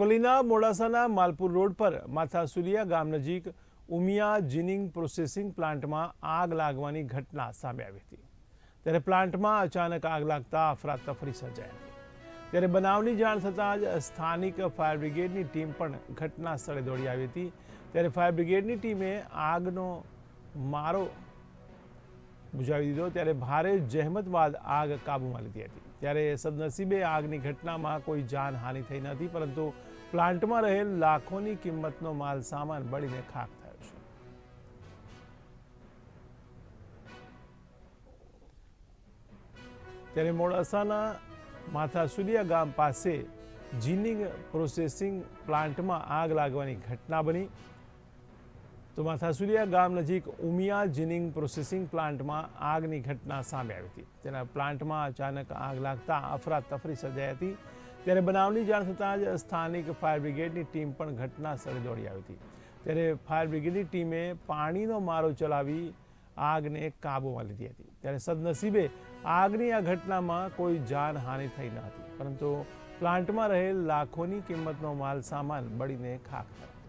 અરવલ્લીના મોડાસાના માલપુર રોડ પર માથાસુરિયા ગામ નજીક ઉમિયા જીનિંગ પ્રોસેસિંગ પ્લાન્ટમાં આગ લાગવાની ઘટના સામે આવી હતી. ત્યારે પ્લાન્ટમાં અચાનક આગ લાગતા અફરાતફરી સર્જાઈ હતી. ત્યારે બનાવની જાણ થતાં જ સ્થાનિક ફાયર બ્રિગેડની ટીમ પણ ઘટના સ્થળે દોડી આવી હતી. ત્યારે ફાયર બ્રિગેડની ટીમે આગનો મારો બુઝાવી દીધો. ત્યારે ભારે જહેમત બાદ આગ કાબૂમાં લીધી હતી. ત્યારે સદનસીબે આગની ઘટનામાં કોઈ જાનહાનિ થઈ નથી પરંતુ પ્લાન્ટમાં રહેલ લાખોની કિંમતનો માલ સામાન બળીને ખાખ થયો છે. ત્યારે મોડાસાના માથાસુલિયા ગામ પાસે જીનિંગ પ્રોસેસિંગ પ્લાન્ટમાં આગ લાગવાની ઘટના બની. તો માથાસુરિયા ગામ નજીક ઉમિયા જીનિંગ પ્રોસેસિંગ પ્લાન્ટમાં આગની ઘટના સામે આવી હતી. તેના પ્લાન્ટમાં અચાનક આગ લાગતા અફરાતફરી સર્જાઈ હતી. ત્યારે બનાવની જાણ થતાં જ સ્થાનિક ફાયર બ્રિગેડની ટીમ પણ ઘટના સ્થળે દોડી આવી હતી. ત્યારે ફાયર બ્રિગેડની ટીમે પાણીનો મારો ચલાવી આગને કાબૂમાં લીધી હતી. ત્યારે સદનસીબે આગની આ ઘટનામાં કોઈ જાનહાનિ થઈ ન હતી. પરંતુ પ્લાન્ટમાં રહેલ લાખોની કિંમતનો માલ સામાન બળીને ખાખ થયો.